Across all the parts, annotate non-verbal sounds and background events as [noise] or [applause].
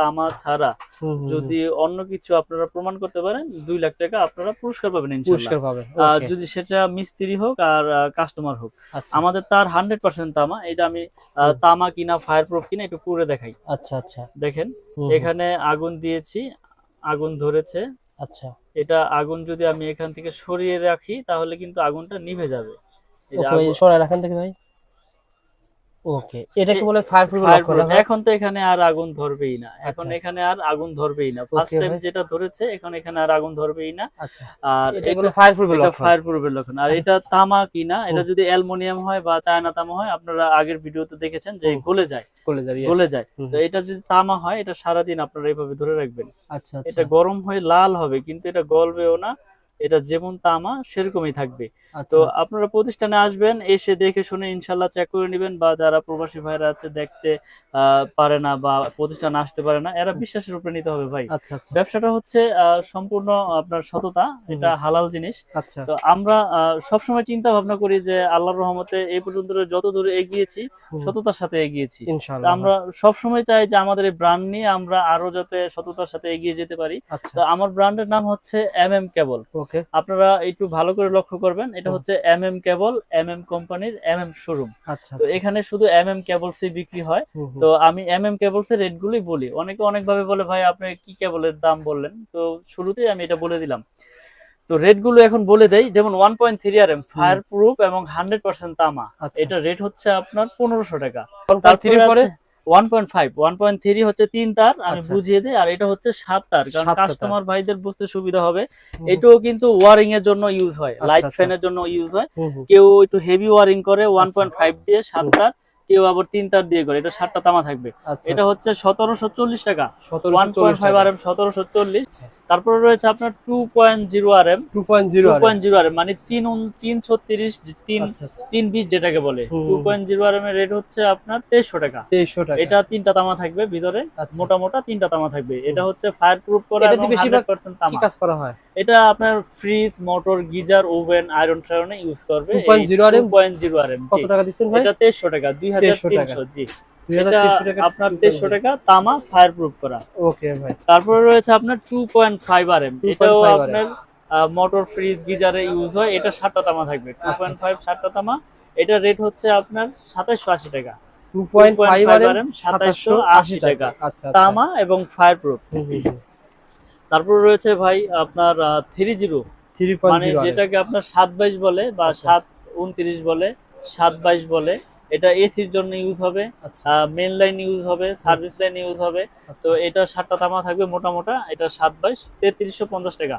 তামা ছাড়া যদি অন্য কিছু আপনারা প্রমাণ করতে পারেন দুই লাখ টাকা আপনারা পুরস্কার পাবেন। পুরস্কার যদি সেটা মিস্ত্রি হোক আর কাস্টমার হোক আচ্ছা। আমাদের তার হান্ড্রেড পার্সেন্ট তামা এটা আমি তামা কিনা ফায়ার প্রুফ কিনা একটু পুরে দেখাই। আচ্ছা আচ্ছা। দেখেন এখানে আগুন দিয়েছি আগুন ধরেছে। আচ্ছা। এটা আগুন যদি আমি এখান থেকে সরিয়ে রাখি তাহলে কিন্তু আগুনটা নিভে যাবে। সরাই রাখেন থেকে ভাই। ওকে এটাকে এ- বলে ফায়ার প্রুফ লক করা এখন তো এখানে আর আগুন ধরবেই না। এখন আচ্ছা। এখানে আর আগুন ধরবেই না। ফার্স্ট টাইম যেটা ধরেছে এখন এখানে আর আগুন ধরবেই না। আচ্ছা আর এটা এটা বলে ফায়ার প্রুফ লক ফায়ার প্রুফের লক্ষণ আর এটা তামা কিনা এটা যদি অ্যালুমিনিয়াম হয় বা চায়না তামা হয় আপনারা আগের ভিডিওতে দেখেছেন যে গলে যায়। করে যাবে গলে যায়। তো এটা যদি তামা হয় এটা সারাদিন আপনারা এইভাবে ধরে রাখবেন। আচ্ছা এটা আচ্ছা গরম হয়ে লাল হবে কিন্তু এটা গলবেও না। এটা যেমন তামা সেরকমই থাকবে। আচ্ছা তো আচ্ছা। আপনারা প্রতিষ্ঠানে আসবেন এসে দেখে শুনে ইনশাল্লাহ চেক করে নেবেন বা যারা প্রবাসী ভাইরা আছে দেখতে পারে না বা প্রতিষ্ঠানে আসতে পারে না এরা বিশ্বাসের উপরে নিতে হবে ভাই। আচ্ছা ব্যবসাটা হচ্ছে সম্পূর্ণ আপনার সততা এটা হালাল জিনিস। তো আমরা আহ, সবসময় চিন্তা ভাবনা করি যে আল্লাহর রহমতে এই পর্যন্ত যত দূরে এগিয়েছি সততার সাথে এগিয়েছি। আমরা সবসময় চাই যে আমাদের এই ব্র্যান্ড নিয়ে আমরা আরও যাতে সততার সাথে এগিয়ে যেতে পারি। তো আমার ব্র্যান্ডের নাম হচ্ছে এম এম কেবল ওকে আপনারা একটু ভালো করে লক্ষ্য করবেন এটা হচ্ছে M M cable M M কোম্পানির এম এম শোরুম আচ্ছা তো এখানে শুধু এম এম কেবলসই বিক্রি হয়। তো আমি এম এম কেবলস এর রেট গুলোই বলি। অনেকে অনেক ভাবে বলে ভাই আপনি কি কেবলের দাম বললেন? তো শুরুতেই আমি এটা বলে দিলাম। তো রেটগুলো এখন বলে দেই যেমন one point three R M fireproof এবং হান্ড্রেড পার্সেন্ট তামা। আচ্ছা। এটা রেট হচ্ছে আপনার পনেরোশো টাকা। থ্রি পরে? One point five one point three হচ্ছে তিন তার আমি আচ্ছা। বুঝিয়ে দিই আর এটা হচ্ছে সাত তার কারণ কাস্টমার ভাইদের বুঝতে সুবিধা হবে। এটাও কিন্তু ওয়ারিং এর জন্য ইউজ হয় আচ্ছা, লাইট আচ্ছা। ফ্যানের জন্য ইউজ হয়। কেউ একটু হেভি ওয়ারিং করে ওয়ান আচ্ছা। পয়েন্ট ফাইভ দিয়ে সাত তার কেউ আবার তিন তার দিয়ে করে এটা সাতটা তামা থাকবে। আচ্ছা এটা হচ্ছে সতেরোশো চল্লিশ টাকা one point five R M সতেরোশো চল্লিশ। তারপরে রয়েছে আপনার two point zero R M two point zero point zero R M মানে তিন তিন ছত্রিশ তিন আচ্ছা আচ্ছা। তিন বিশ যেটাকে বলে। Two point zero R M এর রেট হচ্ছে আপনার তেইশশো টাকা। তেইশশো টাকা। এটা তিনটা তামা থাকবে ভিতরে আচ্ছা। মোটা মোটা তিনটা তামা থাকবে। এটা হচ্ছে ফায়ার প্রুফ করা বেশিরভাগ 100% তামা। কাজ করা হয়? এটা আপনার fridge motor geyser oven iron টায়রনে use করবে। 2.0 RM? Point zero R M কত টাকা দিচ্ছেন ভাই? এটা তেইশশো টাকা দুই হাজার 2300 টাকা। তিনশো জি। আপনার তেইশশো টাকা তামা ফায়ার প্রুফ করা। ওকে ভাই। তারপরে রয়েছে আপনার two point five R M এটাও আপনার মোটর ফ্রিজ গিজারে ইউজ হয়। এটা সাতটা তামা থাকবে। টু পয়েন্ট ফাইভ সাতটা তামা। এটা রেট হচ্ছে আপনার সাতাশশো আশি টাকা। Two point five R 2.5 M RM, সাতাশশো আশি 2780 টাকা। টাকা। তামা এবং ফায়ার প্রুফ। তারপর রয়েছে ভাই আপনার থ্রি জিরো মানে। যেটাকে আপনার সাত বাইশ বলে বা আচ্ছা। সাত উনত্রিশ বলে সাত বাইশ বলে। এটা এসির জন্য ইউজ হবে। মেন লাইন ইউজ হবে সার্ভিস লাইন ইউজ হবে। আচ্ছা। তো এটা সাতটা তামা থাকবে মোটা মোটা এটা সাত বাইশ তেত্রিশশো পঞ্চাশ টাকা।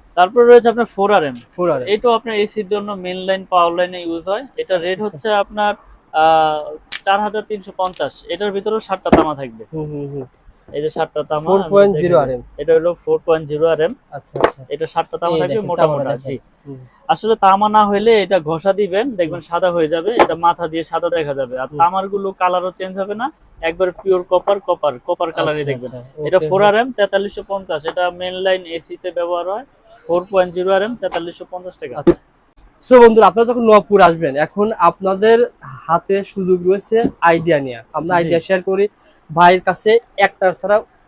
তারপর রয়েছে আপনার four R M four R এটাও আপনার এসির জন্য মেন লাইন পাওয়ার লাইনে ইউজ হয়। এটা রেট আচ্ছা, হচ্ছে আপনার চার হাজার তিনশো পঞ্চাশ। এটার ভিতরেও সাতটা তামা থাকবে। হুম হুম হুম। এই যে সাতটা তামা four point zero R M এটা হলো four point zero R M আচ্ছা আচ্ছা। এটা সাতটা তামা থাকবে মোটা মোটা জি আসলে তামা না হলে এটা ঘষা দিবেন দেখবেন সাদা হয়ে যাবে এটা মাথা দিয়ে সাদা দেখা যাবে। আর তামারগুলো কালারও চেঞ্জ হবে না একবার পিওর কপার কপার কপার কালারই আচ্ছা, দেখবেন। আচ্ছা, এটা ফোর আর এম তেতাল্লিশশো পঞ্চাশ। এটা মেন লাইন এসি তে ব্যবহার হয়। Four point zero R M তেতাল্লিশশো পঞ্চাশ টাকা। আচ্ছা। সো বন্ধুরা আপনারা যখন আসবেন এখন আপনাদের হাতে সুযোগ রয়েছে আইডিয়া নিয়ে। আমরা আইডিয়া শেয়ার করি। ভাইয়ের কাছে একটা ছাড়া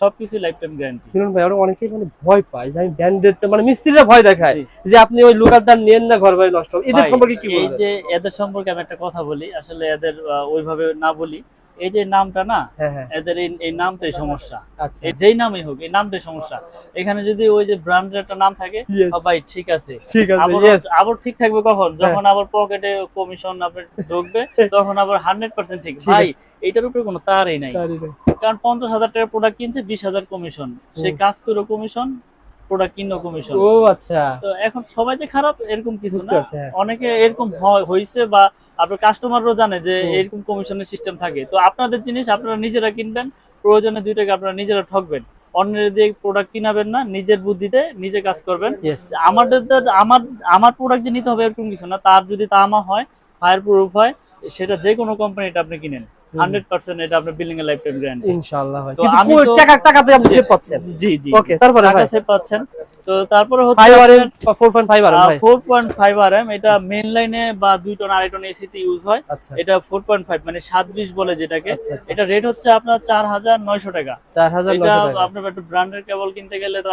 সবকিছু লাইফ টাইম গ্যারান্টি মিলন ভাই আমরা অনেকেই মানে ভয় পায় যে আমি ব্যান্ডেড মানে মিস্ত্রিরা ভয় দেখায় যে আপনি ওই লোকাল দাম নেন না ঘর বাড়ি নষ্ট। এদের সম্পর্কে কি এই যে এদের সম্পর্কে আমি একটা কথা বলি আসলে এদের ওইভাবে না বলি। এই যে নামটা না হ্যাঁ হ্যাঁ। এদের এই- নামটাই সমস্যা। আচ্ছা। যেই নামই হোক এই নামটাই সমস্যা। এখানে যদি ওই যে ব্র্যান্ডের একটা নাম থাকে ভাই ঠিক আছে। ঠিক আছে আবার ঠিক থাকবে হ্যাঁ। কখন যখন আবার পকেটে কমিশন আপনার ঢুকবে [laughs] তখন আবার হান্ড্রেড পার্সেন্ট ঠিক। ভাই এইটার উপরে কোনো তারই নাই। কারণ পঞ্চাশ হাজার টাকার প্রোডাক্ট কিনছে বিশ হাজার কমিশন সে কাজ করে কমিশন প্রোডাক্ট কিনো কমিশন ও আচ্ছা। তো এখন সবাই যে খারাপ এরকম কিছু না। হ্যাঁ। অনেকে এরকম হয়েছে বা আপনার কাস্টমারও জানে যে এরকম কমিশনের সিস্টেম থাকে। তো আপনাদের জিনিস আপনারা নিজেরা কিনবেন প্রয়োজনে দুই টাকা আপনারা নিজেরা ঠকবেন। অন্যের দিয়ে প্রোডাক্ট কিনাবেন না নিজের বুদ্ধিতে নিজে কাজ করবেন। আমাদের আমার আমার প্রোডাক্ট যে নিতে হবে এরকম কিছু না। তার যদি তামা হয় ফায়ার প্রুফ হয় সেটা যে কোনো কোম্পানিটা আপনি কিনেন। হান্ড্রেড পার্সেন্ট এটা আপনার বিল্ডিং এর লাইফ টাইম গ্যারান্টি ইনশাআল্লাহ ভাই। কিন্তু আমি কই- তো- আপনি সেভ পাচ্ছেন। জি জি ওকে তারপরে টাকা সেভ পাচ্ছেন। তো তারপরে হচ্ছে ফাইভ আর আপনার- ফোর পয়েন্ট ফাইভ আর ভাই। Four point five R M এটা লাইনে বা দুই টন আড়াই টন এসিতে ইউজ হয়। এটা ফোর পয়েন্ট ফাইভ মানে সাত বিশ বলে যেটাকে। আচ্ছা আচ্ছা। এটা রেট হচ্ছে আপনার টাকা। আপনার একটা ব্র্যান্ডের কেবল কিনতে গেলে তো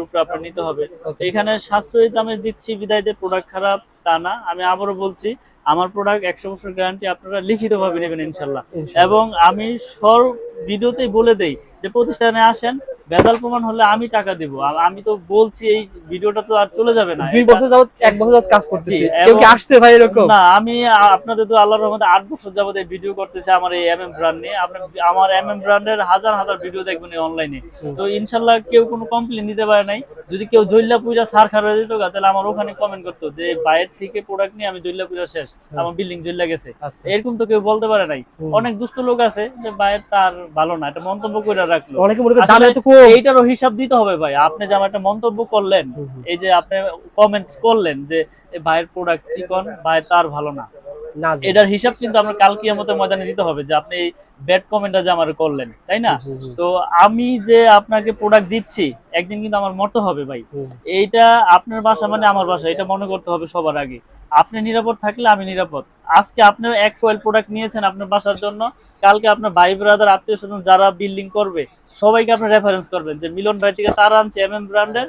উপরে আপনার নিতে হবে। এখানে সাশ্রয়ী দামে দিচ্ছি বিদায় যে প্রোডাক্ট খারাপ তা না। আমি আবারও বলছি আমার প্রোডাক্ট একশো বছর গ্যারান্টি আপনারা লিখিতভাবে নেবেন ইনশাল্লাহ। এবং আমি সব ভিডিওতেই বলে দেই যে প্রতিষ্ঠানে আসেন বেদাল প্রমাণ হলে আমি টাকা দিব। আমি তো বলছি এই ভিডিওটা তো আর চলে যাবে না। দুই বছর যাবত এক বছর যাবত কাজ করতেছি। কেউ কি আসছে ভাই এরকম? না আমি আপনাদের তো আল্লাহর রহমতে আট বছর যাবত এই ভিডিও করতেছি আমার এই এম এম ব্র্যান্ড নিয়ে। আপনার আমার এম এম ব্র্যান্ডের হাজার হাজার ভিডিও দেখবেন অনলাইনে তো ইনশাল্লাহ কেউ কোনো কমপ্লেন দিতে পারে নাই। যদি কেউ জৈল্লা পূজা সার খারাপ দিত তাহলে আমার ওখানে কমেন্ট করতো যে বাইরের থেকে প্রোডাক্ট নিয়ে আমি জৈল্লা পূজা শেষ। আমার বিল্ডিং জ্বলে গেছে। আচ্ছা। এরকম তো কেউ বলতে পারে নাই। অনেক দুষ্ট লোক আছে যে ভাইয়ের তার ভালো না এটা মন্তব্য করে রাখল। অনেকে মনে করে দাম এত কম। এইটারও হিসাব দিতে হবে ভাই। আপনি যে আমার একটা মন্তব্য করলেন। এই যে আপনি কমেন্টস করলেন যে ভাইয়ের প্রোডাক্ট চিকন ভাই তার ভালো না। এটার হিসাব কিন্তু আমরা কাল কিয়ামতের ময়দানে দিতে হবে যে আপনি এই ব্যাড কমেন্টটা যে আমার করলেন তাই না? তো আমি যে আপনাকে প্রোডাক্ট দিচ্ছি একদিন কিন্তু আমার মতো হবে ভাই। এইটা আপনার বাসা মানে আমার বাসা এটা মনে করতে হবে সবার আগে। আপনি নিরাপদ থাকলে আমি নিরাপদ। আজকে আপনি এক কয়েল প্রোডাক্ট নিয়েছেন আপনার বাসার জন্য কালকে আপনার ভাই ব্রাদার আত্মীয় স্বজন যারা বিল্ডিং করবে সবাইকে আপনি রেফারেন্স করবেন যে মিলন ভাই থেকে তার আনছে এম এম ব্র্যান্ডের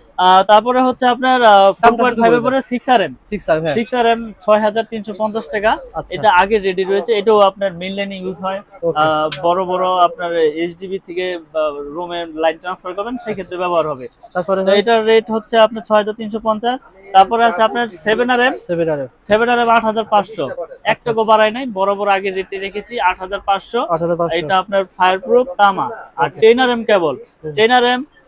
তারপরে হচ্ছে আপনার six R M six R M ছয় হাজার তিনশো পঞ্চাশ টাকা। আচ্ছা। এটা আগে রেডি রয়েছে। এটাও আপনার লাইনে ইউজ হয়। বড় বড় আপনার এইচডিবি থেকে রুমে লাইন ট্রান্সফার করবেন সেই ক্ষেত্রে ব্যবহার হবে। তারপরে এটার রেট হচ্ছে আপনার ছয় হাজার তিনশো পঞ্চাশ। তারপরে আছে আপনার seven R M seven R seven R M আট হাজার পাঁচশো। এক টাকা বাড়ায় নাই বড় বড় আগে রেটে রেখেছি আট হাজার পাঁচশো। এটা আপনার ফায়ার প্রুফ তামা। আর ten R M cable ten R M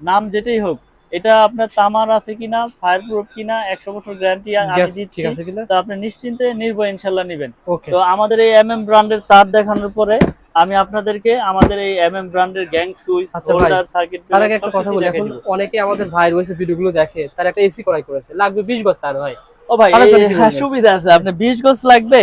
নাম যেটাই হোক এটা আপনার তামার আছে কিনা ফায়ার প্রুফ কিনা একশো বছর গ্যারান্টি আমি দিচ্ছি তো আপনি নিশ্চিন্তে নির্ভয় ইনশাল্লাহ নেবেন। তো আমাদের এই এম এম ব্র্যান্ডের তার দেখানোর পরে আমি আপনাদেরকে আমাদের এই এম এম ব্র্যান্ডের গ্যাং সুইচ হোল্ডার সার্কিট তার আগে একটা কথা বলি এখন অনেকে আমাদের ভাই রয়েছে ভিডিওগুলো দেখে তার একটা এসি করাই করেছে লাগবে বিশ বস্তা আর ভাই। ও ভাই হ্যাঁ, সুবিধা আছে আপনি বিশ গজ লাগবে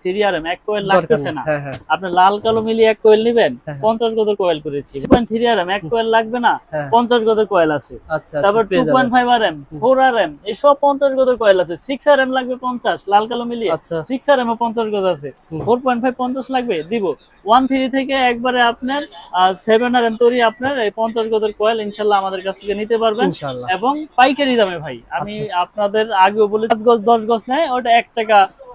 থ্রি থ্রি আর এম এক কোয়েল লাগতেছে না। হ্যাঁ হ্যাঁ। আপনি লাল কালো মিলিয়ে এক কোয়েল নিবেন হ্যাঁ। পঞ্চাশ গদের কোয়েল করেছি পয়েন্ট আর এম এক কোয়েল লাগবে না পঞ্চাশ গদের কোয়েল আছে। আচ্ছা তারপর আচ্ছা এম ফোর আর এম এসব পঞ্চাশ গদের কয়েল আছে। সিক্স আর এম লাগবে পঞ্চাশ লাল কালো মিলিয়ে। আচ্ছা। সিক্স আর এম পঞ্চাশ গজ আছে। হুম। ফোর পয়েন্ট ফাইভ পঞ্চাশ লাগবে দিব। ওয়ান থ্রি থেকে একবারে আপনার সেভেন আর এম তৈরি আপনার এই পঞ্চাশ গদের কয়েল ইনশাল্লাহ আমাদের কাছ থেকে নিতে পারবেন। এবং পাইকারি দামে ভাই আমি আচ্ছা। আপনাদের আগেও বলে পাঁচ গজ দশ গজ নেয় ওটা এক টাকা বা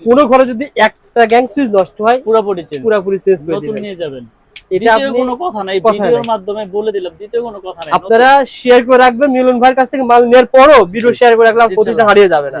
কোন ঘরে যদি একটা গ্যাং সুইচ নষ্ট হয় পুরোপুরি চেঞ্জ পুরোপুরি চেঞ্জ করে নতুন দিবেন। নিয়ে যাবেন। এটা কোনো কথা নাই ভিডিওর মাধ্যমে বলে দিলাম দ্বিতীয় কোনো কথা নাই আপনারা শেয়ার করে রাখবেন মিলন ভাইয়ের কাছ থেকে মাল নেওয়ার পরও ভিডিও শেয়ার করে রাখলাম প্রতিটা হারিয়ে যাবে না।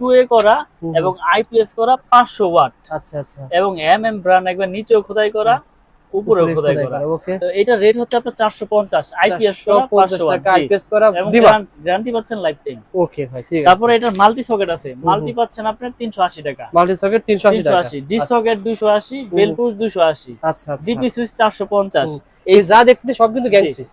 টু এ করা এবং আইপিএস করা পাঁচশো ওয়াট আচ্ছা আচ্ছা। এবং এম এম ব্রান্ড একবার নিচেও খোদাই করা উপরেও খোদাই করা। ওকে। তো এটা রেট হচ্ছে আপনার চারশো পঞ্চাশ আইপিএস করা আইপিএস গ্যারান্টি পাচ্ছেন লাইফ টাইম ওকে ভাই ঠিক আছে। তারপরে এটার মাল্টি সকেট আছে। মাল্টি পাচ্ছেন আপনার তিনশো আশি টাকা। মাল্টি সকেট তিনশো আশি টাকা। ডি সকেট দুইশো আশি বেল পুশ দুইশো আশি। আচ্ছা আচ্ছা। জিপি সুইচ চারশো পঞ্চাশ। এই যা দেখতে সব কিন্তু গ্যাং সুইচ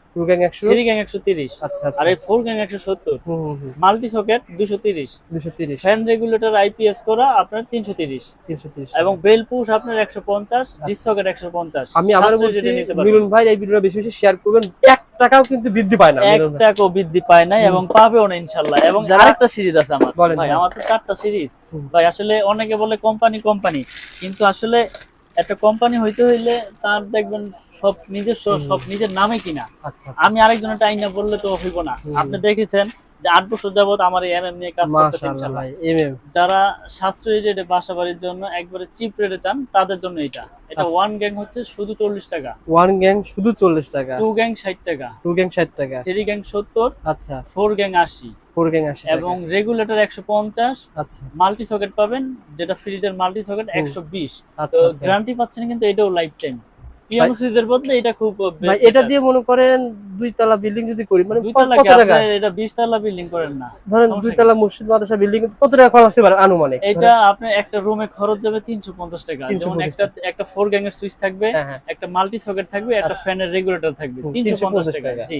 টু গ্যাং একশো? থ্রি গ্যাং একশো তিরিশ। আচ্ছা আচ্ছা। আর এই ফোর গ্যাং একশো সত্তর। মাল্টি সকেট দুশো তিরিশ। দুশো তিরিশ। ফ্যান রেগুলেটর আইপিএস করা আপনার তিনশো তিরিশ। তিনশো তিরিশ এবং বেল পুশ আপনার একশো পঞ্চাশ ডিস সকেট একশো পঞ্চাশ। আচ্ছা। আমি আবার বলছি মিলন ভাই এই ভিডিওটা বেশি বেশি শেয়ার করবেন। এক টাকাও কিন্তু বৃদ্ধি পায় না এক টাকাও বৃদ্ধি পায় এবং পাবেও না ইনশাল্লাহ। এবং আরেকটা সিরিজ আছে আমার। ভাই। আমার তো চারটা সিরিজ ভাই আসলে অনেকে বলে কোম্পানি কোম্পানি কিন্তু আসলে একটা কোম্পানি হইতে হইলে তার দেখবেন সব নিজস্ব সব নিজের নামে কিনা। আচ্ছা আচ্ছা। আমি আরেকজনের টাইনা বললে তো হইব না। আপনি দেখেছেন যে আট বছর যাবত আমার এই এমএম নিয়ে কাজ করতেছে এমএম যারা সাশ্রয়ী রেটে বাসা বাড়ির জন্য একবারে চিপ রেটে চান তাদের জন্য এটা। এটা আচ্ছা। ওয়ান গ্যাং হচ্ছে শুধু চল্লিশ টাকা। ওয়ান গ্যাং শুধু চল্লিশ টাকা। টু গ্যাং ষাট টাকা। টু গ্যাং ষাট টাকা। থ্রি গ্যাং সত্তর আচ্ছা। ফোর গ্যাং আশি। ফোর গ্যাং আশি টাকা। এবং রেগুলেটর একশো পঞ্চাশ আচ্ছা। মাল্টি সকেট পাবেন যেটা ফ্রিজের মাল্টি সকেট হুম। একশো বিশ। আচ্ছা তো আচ্ছা। গ্যারান্টি পাচ্ছেন কিন্তু এটাও লাইফ টাইম পিয়ানো সুইচের বদলে এটা খুব ভাই এটা দিয়ে মনে করেন দুই তলা বিল্ডিং যদি করি মানে কত টাকা এটা বিশ তলা বিল্ডিং করেন না? ধরেন দুই তলা মসজিদ মাদ্রাসা বিল্ডিং কত টাকা খরচ আসতে পারে আনুমানিক? এটা আপনার একটা রুমে খরচ যাবে তিনশো পঞ্চাশ টাকা। 350 যেমন একটা একটা ফোর গ্যাং এর সুইচ থাকবে একটা মাল্টি সকেট থাকবে একটা আচ্ছা। ফ্যানের রেগুলেটর থাকবে হুম, তিনশো পঞ্চাশ 350 টাকা। জি।